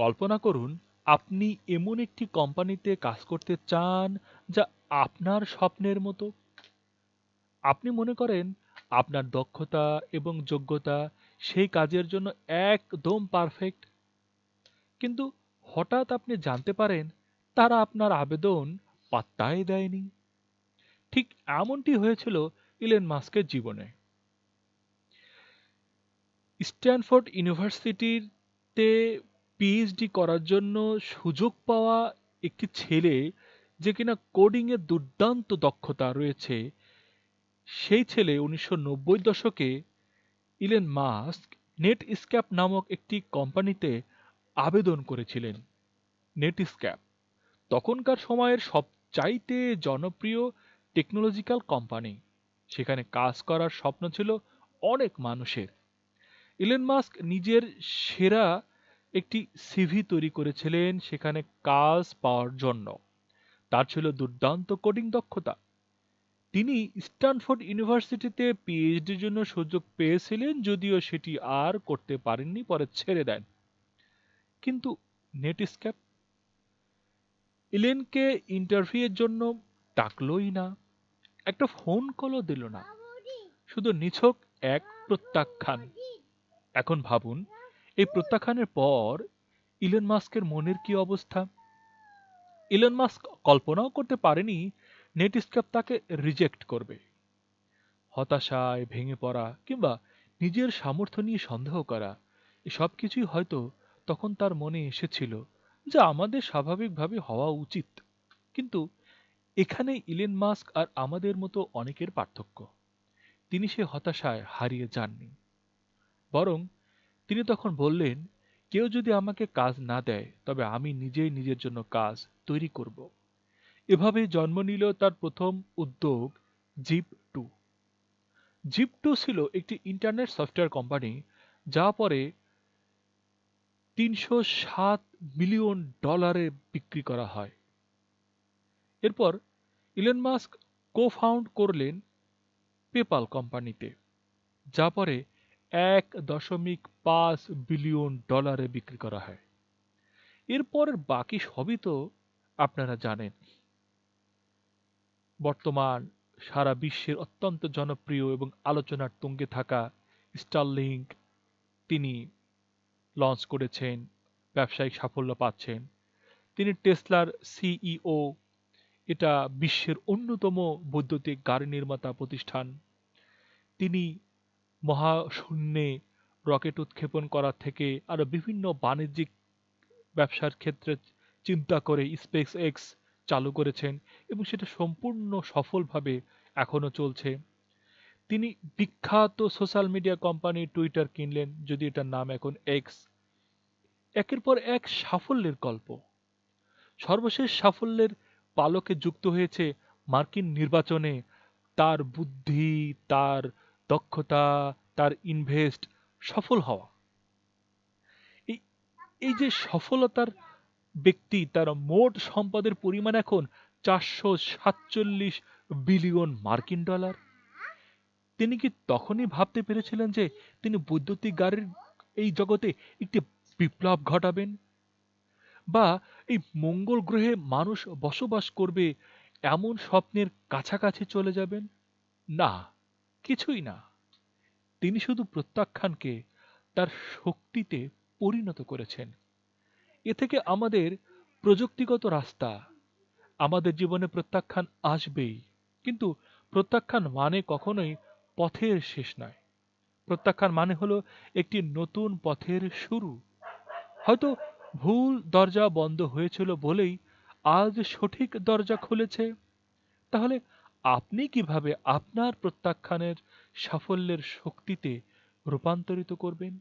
কল্পনা করুন, আপনি এমন একটি কোম্পানিতে কাজ করতে চান যা আপনার স্বপ্নের মতো। আপনি মনে করেন, আপনার দক্ষতা এবং যোগ্যতা সেই কাজের জন্য একদম পারফেক্ট। কিন্তু হঠাৎ আপনি জানতে পারেন, তারা আপনার আবেদন পাত্তাই দেয়নি। ঠিক এমনটি হয়েছিল ইলেন মাস্কের জীবনে। স্ট্যানফোর্ড ইউনিভার্সিটিতে পিএইচডি করার জন্য সুযোগ পাওয়া একটি ছেলে যে কিনা কোডিংয়ে দুর্দান্ত দক্ষতা রয়েছে, সেই ছেলে উনিশশো নব্বই দশকে ইলেন মাস্ক নেট স্ক্যাপ নামক একটি কোম্পানিতে আবেদন করেছিলেন নেট স্ক্যাপ তখনকার সময়ের সবচাইতে জনপ্রিয় টেকনোলজিক্যাল কোম্পানি সেখানে কাজ করার স্বপ্ন ছিল অনেক মানুষের। ইলেন মাস্ক নিজের সেরা একটি সিভি তৈরি করেছিলেন সেখানে কাজ পাওয়ার জন্য। তার ছিল দুর্দান্ত কোডিং দক্ষতা। তিনি স্ট্যানফোর্ড ইউনিভার্সিটিতে পিএইচডির জন্য সুযোগ পেয়েছিলেন যদিও সেটি আর করতে পারেননি, পরে ছেড়ে দেন। কিন্তু নেটস্ক্যাপ? ইলেনকে ইন্টারভিউয়ের জন্য ডাকলই না। একটা ফোন কলও দিল না। শুধু নিছক এক প্রত্যাখ্যান। এখন ভাবুন এই প্রত্যাখ্যানের পর ইলন মাস্কের মনের কি অবস্থা? ইলন মাস্ক কল্পনাও করতে পারেনি নেটস্কেপ তাকে রিজেক্ট করবে। হতাশায় ভেঙে পড়া কিংবা নিজের সামর্থ্য নিয়ে সন্দেহ করা, এসব কিছুই হয়তো তখন তার মনে এসেছিল যা আমাদের স্বাভাবিকভাবে হওয়া উচিত। কিন্তু এখানে ইলেন মাস্ক আর আমাদের মতো অনেকের পার্থক্য। তিনি সে হতাশায় হারিয়ে যাননি। বরং তিনি তখন বললেন, কেউ যদি আমাকে কাজ না দেয়, তবে আমি নিজেই নিজের জন্য কাজ তৈরি করব। এভাবে জন্ম নিল তার প্রথম উদ্যোগ জিপ টু। জিপ টু ছিল একটি ইন্টারনেট সফটওয়্যার কোম্পানি, যা পরে তিনশো সাত মিলিয়ন ডলারে বিক্রি করা হয়। এরপর ইলেন মাস্ক কো ফাউন্ড করলেন পেপাল কোম্পানিতে, যা পরে এক দশমিক পাঁচ বিলিয়ন ডলারে বিক্রি করা হয়। এরপর বাকি সবই তো আপনারা জানেন। বর্তমান সারা বিশ্বের অত্যন্ত জনপ্রিয় এবং আলোচনার তুঙ্গে থাকা স্টারলিংক তিনি লঞ্চ করেছেন, ব্যবসায়িক সাফল্য পাচ্ছেন। তিনি টেসলার সিইও, এটা বিশ্বের অন্যতম বৈদ্যুতিক গাড়ি নির্মাতা প্রতিষ্ঠান। তিনি মহাশূন্যে রকেট উৎক্ষেপণ করা থেকে আরও বিভিন্ন বাণিজ্যিক ব্যবসার ক্ষেত্রে চিন্তা করে স্পেস এক্স চালু করেছেন এবং সেটা সম্পূর্ণ সফলভাবে এখনও চলছে। তিনি বিখ্যাত সোশ্যাল মিডিয়া কোম্পানি টুইটার কিনলেন, যদি এটার নাম এখন এক্স একের পর এক সাফল্যের গল্প। সর্বশেষ সাফল্যের পালকে যুক্ত হয়েছে মার্কিন নির্বাচনে। তার বুদ্ধি, তার দক্ষতা, তার ইনভেস্ট সফল হওয়া। এই যে সফলতার ব্যক্তি, তার মোট সম্পদের পরিমাণ এখন চারশো সাতচল্লিশ বিলিয়ন মার্কিন ডলার। তিনি কি তখনই ভাবতে পেরেছিলেন যে তিনি বৈদ্যুতিক গাড়ির এই জগতে একটি বিপ্লব ঘটাবেন? বা এই মঙ্গল গ্রহে মানুষ বসবাস করবে এমন স্বপ্নের কাছাকাছি চলে যাবেন? না। কিছুই না। তিনি শুধু প্রত্যাখ্যানকে তার শক্তিতে পরিণত করেছেন। এ থেকে আমাদের প্রযুক্তিগত রাস্তা, আমাদের জীবনে প্রত্যাখ্যান আসবেই। কিন্তু প্রত্যাখ্যান মানে কখনোই পথের শেষ নয়। প্রত্যাখ্যান মানে হলো একটি নতুন পথের শুরু। হয়তো ভুল দরজা বন্ধ হয়েছিল বলেই আজ সঠিক দরজা খুলেছে। তাহলে আপনি কীভাবে আপনার প্রত্যাখ্যানের সাফল্যের শক্তিতে রূপান্তরিত করবেন?